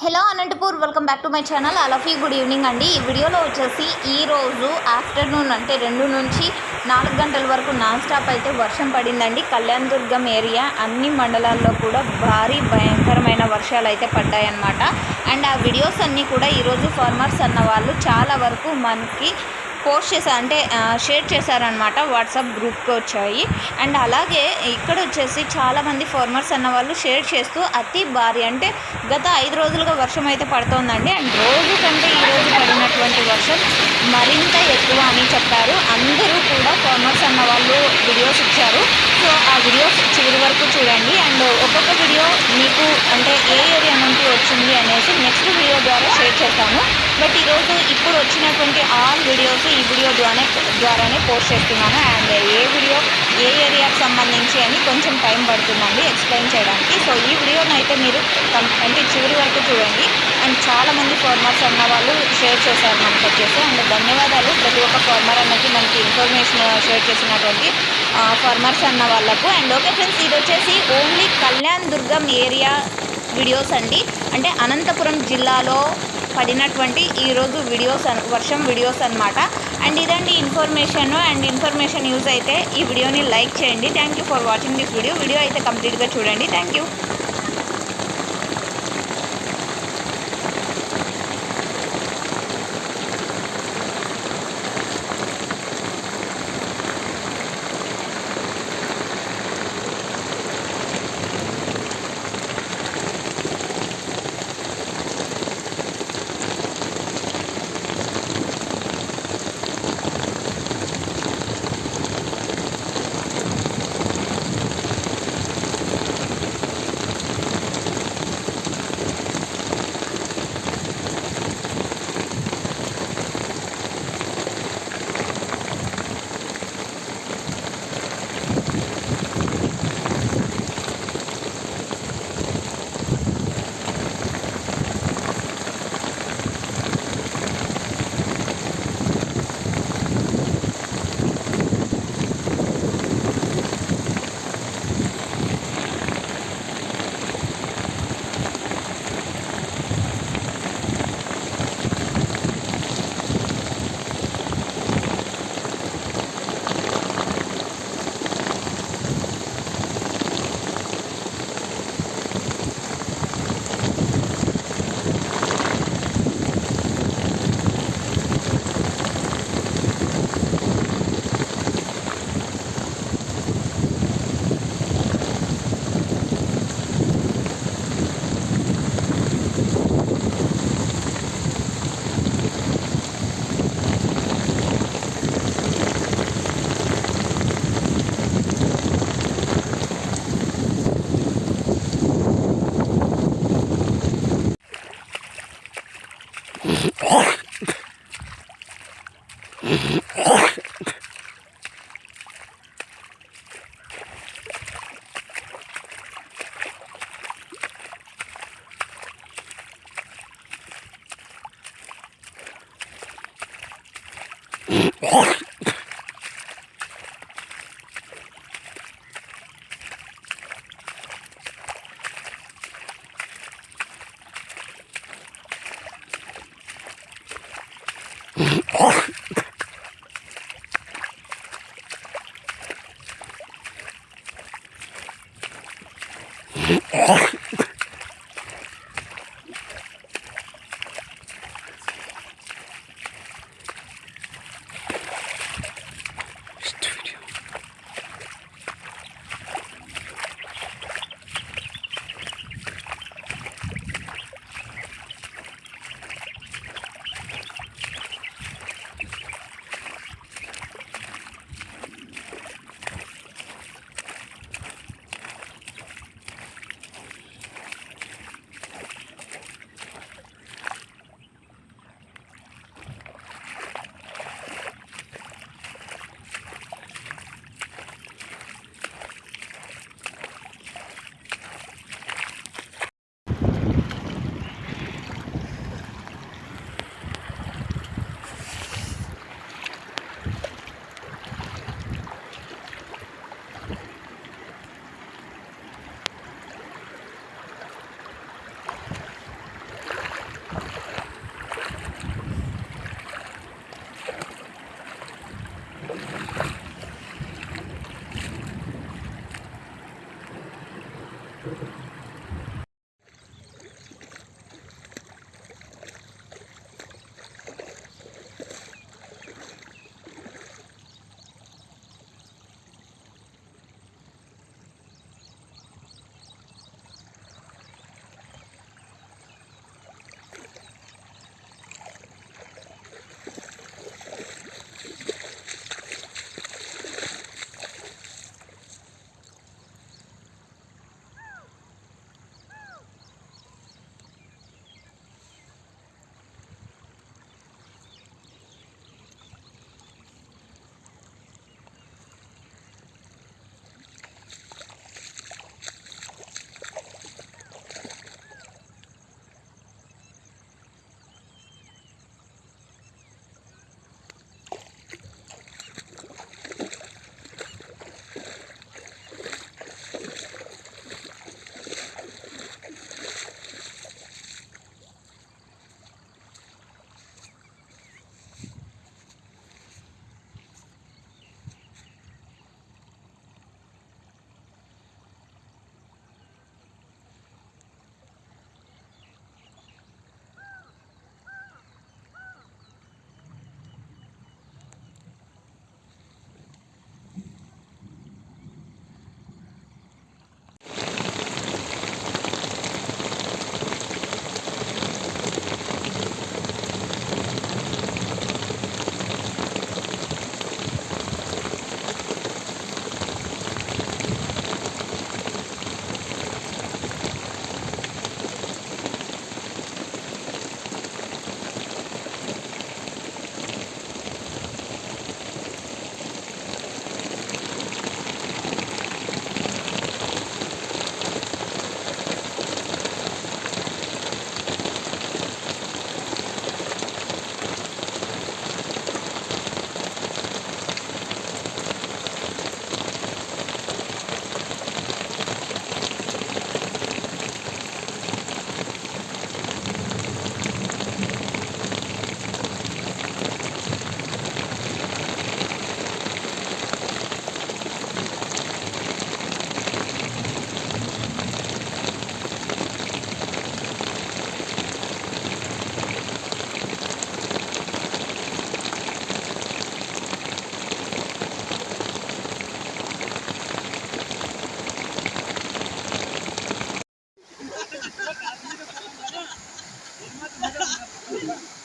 Hello Anantapur welcome back to my channel అలఫీ good evening అండి. ఈ వీడియోలో వచ్చేసి ఈరోజు ఆఫ్టర్నూన్ అంటే రెండు నుంచి నాలుగు గంటల వరకు నాన్ స్టాప్ అయితే వర్షం పడిందండి. కళ్యాణ్ దుర్గం ఏరియా అన్ని మండలాల్లో కూడా భారీ భయంకరమైన వర్షాలు అయితే పడ్డాయన్నమాట. అండ్ ఆ వీడియోస్ అన్నీ కూడా ఈరోజు ఫార్మర్స్ అన్న వాళ్ళు చాలా వరకు మనకి పోస్ట్ చేశారు అంటే షేర్ చేశారనమాట వాట్సాప్ గ్రూప్కి వచ్చాయి. అండ్ అలాగే ఇక్కడ వచ్చేసి చాలామంది ఫార్మర్స్ అన్న వాళ్ళు షేర్ చేస్తూ అతి భారీ అంటే గత ఐదు రోజులుగా వర్షం అయితే పడుతోందండి. అండ్ రోజు కంటే ఈ రోజు పడినటువంటి వర్షం మరింత ఎక్కువ అని చెప్పారు. అందరూ కూడా ఫార్మర్స్ అన్న వాళ్ళు వీడియోస్ ఇచ్చారు. సో ఆ వీడియోస్ చివరి వరకు చూడండి. అండ్ ఒక్కొక్క వీడియో మీకు అంటే ఏ ఏరియా నుండి వచ్చింది అనేసి నెక్స్ట్ వీడియో ద్వారా షేర్ చేస్తాను. బట్ ఈరోజు ఇప్పుడు వచ్చినటువంటి ఆల్ వీడియోస్ ఈ వీడియో ద్వారానే ద్వారానే పోస్ట్ చేస్తున్నాను. అండ్ ఏ వీడియో ఏ ఏరియాకి సంబంధించి అని కొంచెం టైం పడుతుందండి ఎక్స్ప్లెయిన్ చేయడానికి. సో ఈ వీడియోని అయితే మీరు అంటే చివరి వరకు చూడండి. అండ్ చాలామంది ఫార్మర్స్ అన్న వాళ్ళు షేర్ చేశారు మనకు వచ్చేసి. అండ్ ధన్యవాదాలు. ప్రతి ఒక్క ఫార్మర్ అన్నకి మనకి ఇన్ఫర్మేషన్ షేర్ చేసినటువంటి ఫార్మర్స్ అన్న వాళ్ళకు. అండ్ ఓకే ఫ్రెండ్స్ ఇది వచ్చేసి only Kalyan Durgam area videos అండి. అంటే అనంతపురం జిల్లాలో పడినటువంటి ఈరోజు వీడియోస్ అన్ వర్షం వీడియోస్ అన్నమాట. అండ్ ఇదండి ఇన్ఫర్మేషన్ అండ్ ఇన్ఫర్మేషన్ యూజ్ అయితే ఈ వీడియోని లైక్ చేయండి. Thank you for watching this video video అయితే కంప్లీట్గా చూడండి. థ్యాంక్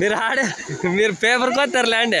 మీరు ఆడే మీరు పేపర్ కొత్తారు లేండి.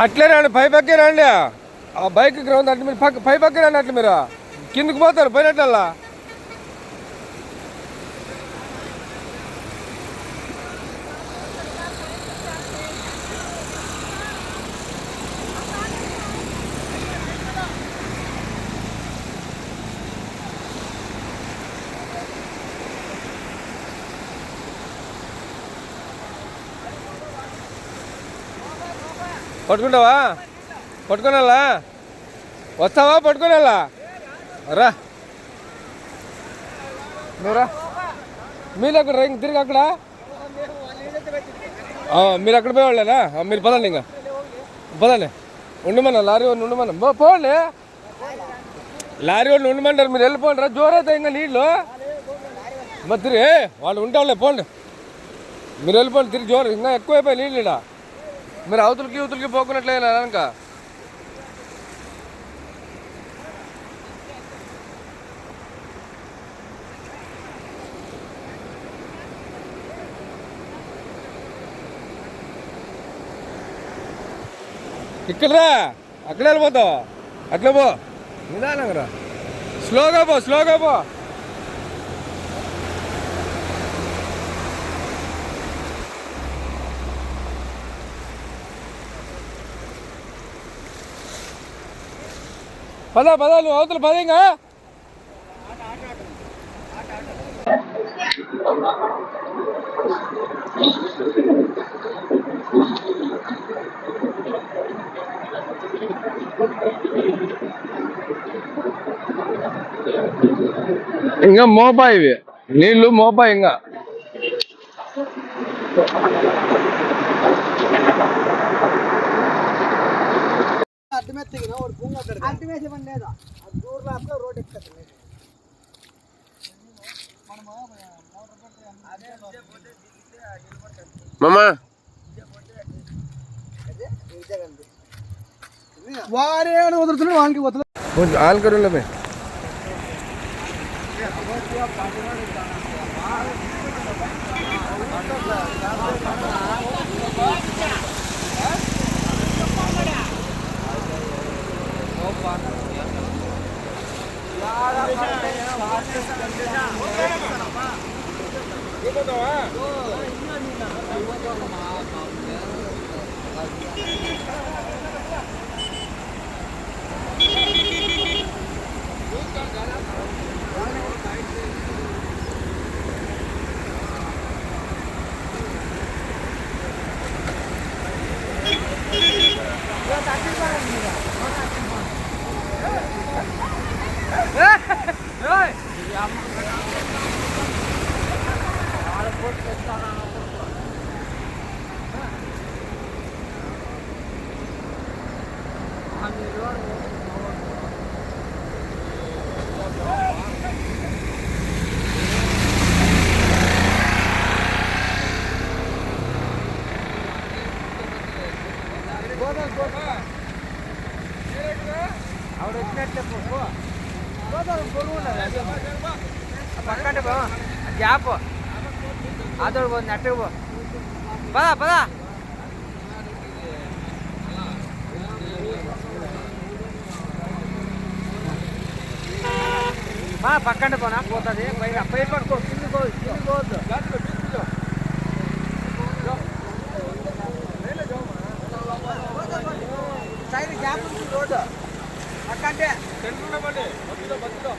అట్లే రండి పై పక్కే రండి. ఆ బైక్ గ్రౌండ్ అట్లా మీరు పక్క పై పక్కే రండి అట్లా మీరు. కిందకి పోతారు పోయినట్లల్లా. పట్టుకుంటావా? పట్టుకోనాలా వస్తావా పట్టుకోనాలా రా. నువ్వురా మీరు అక్కడ రా, తిరిగి అక్కడ? మీరు అక్కడ పోయేవాళ్ళేనా? మీరు పదండి ఇంకా. పదండి. ఉండమన్నా లారీ వాళ్ళు ఉండమన్నా. పో- పోండి. లారీ వాళ్ళు ఉండమంటారు. మీరు వెళ్ళిపోండి రా. జోరైతే ఇంకా నీళ్ళు. మరి తిరిగి వాళ్ళు ఉంటే వాళ్ళే పోండి. మీరు వెళ్ళిపోండి తిరిగి జోరు. ఇంకా ఎక్కువైపోయి నీళ్ళు ఇడా మీరు అవతలకి యువతలకి పోకున్నట్లేనా ఇంకా ఇక్కడరా అక్కడ వెళ్ళిపోతావు. అట్లే పో. నిదానంగా రా. స్లోగా పో స్లోగా పో. పద పద నువ్వు అవతల పద ఇంకా ఇంకా మోపా ఇవి. నీళ్ళు మోపా ఇంకా. అల్టిమేట్ ఇవ్వండి లేదా దూరం లాస్ట్ రోడ్ ఎక్కుతుంది మామా వాడే వదులుతున్నాడు వానికి వదులు కొంచెం ఆల్కరులే మే ఆవిడ వచ్చినట్లే పో పక్కంటే బా గ్యాప్ ఆదోడు పోతుంది అట్టకు పో. పదా పదా బా పక్కంటే పోనా పోతుంది పైన పై పట్టుకో కింది పో సైడ్ గ్యాప్ రోడ్డు రమ్మండి మధ్యలో మధ్యలో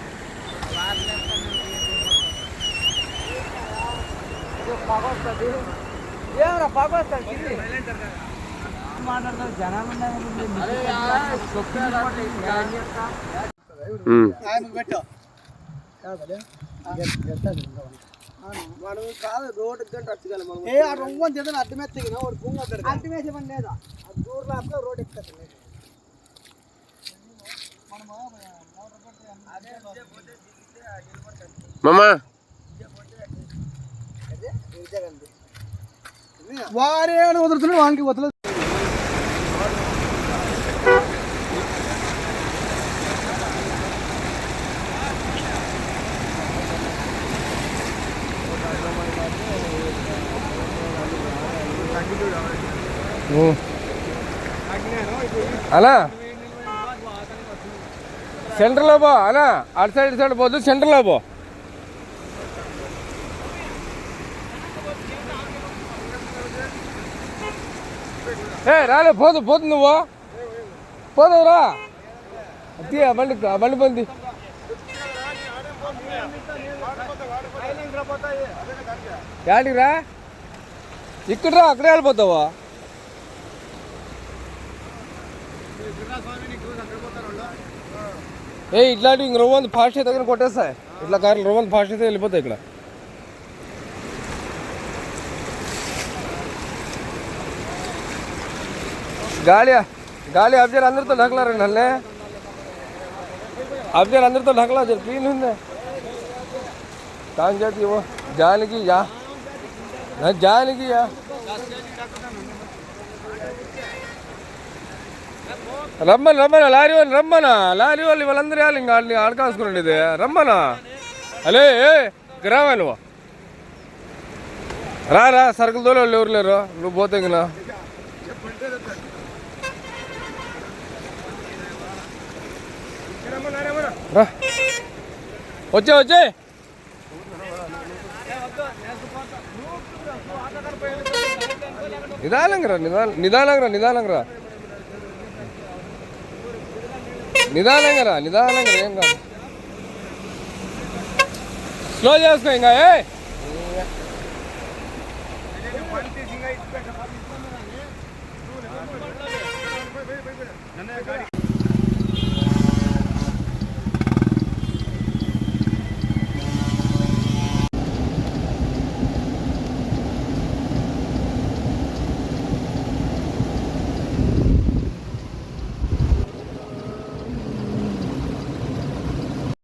పగొస్తుంది. ఏమరా పగొస్తుంది? కింది మాట్లాడతారు జనాలు పెట్టు. మనం కాదు రోడ్డు గంట వచ్చగలం మనం. ఏ ఆ రొమ్మ చేద్దాం అడ్డమెత్తిన వాడు భూమి అడ్డు అడ్డమేసి పని లేదా? ఆ దూర రోడ్ ఎక్కుతుంది మామా. వారే వదులుతున్నాడు వానికి వదలదు. అలా? సెంటర్లో పో అనా అటు సైడ్ ఇటు సైడ్ పోదు సెంటర్లో పో. ఏ రాలే పోదు పోదు నువ్వు. పోదు రా. తీ ఆ బండి ఆ బండి పొంది యాడికి రా? ఇక్కడ రా అక్కడే వెళ్ళిపోతావా? ఏ ఇట్లాంటి ఇంక రవ్వంది ఫాస్ట్ అయితే కానీ కొట్టేస్తాయి ఇట్లా కార్లు రవ్వంది ఫాస్ట్ అయితే వెళ్ళిపోతాయి ఇక్కడ గాలి గాలి అఫ్జల్ అందరితో ఢకలారండి అల్లే అఫ్జల్ అందరితో ఢకలా క్లీన్ ఉంది కాంగ్రెస్ ఇవ్వ జాలికి యా జాలికి యా రమ్మను రమ్మనా లారీ వాళ్ళు రమ్మనా? లారీ వాళ్ళు వాళ్ళందరూ వేయాలి ఇంకా వాళ్ళని ఆడకాసుకురండి ఇది. రమ్మనా? అలే ఏ రావా నువ్వు? రా రా సరుకులు తోలే వాళ్ళు ఎవరు లేరు? నువ్వు పోతే ఇంకా రా. వచ్చే వచ్చే. నిదానంగా రా నిదాన నిదానంగా రా నిదానంగా రా. నిదానంగా రా నిదానంగా ఏం కాదు. స్లో చేసుకో ఇంకా ఏ?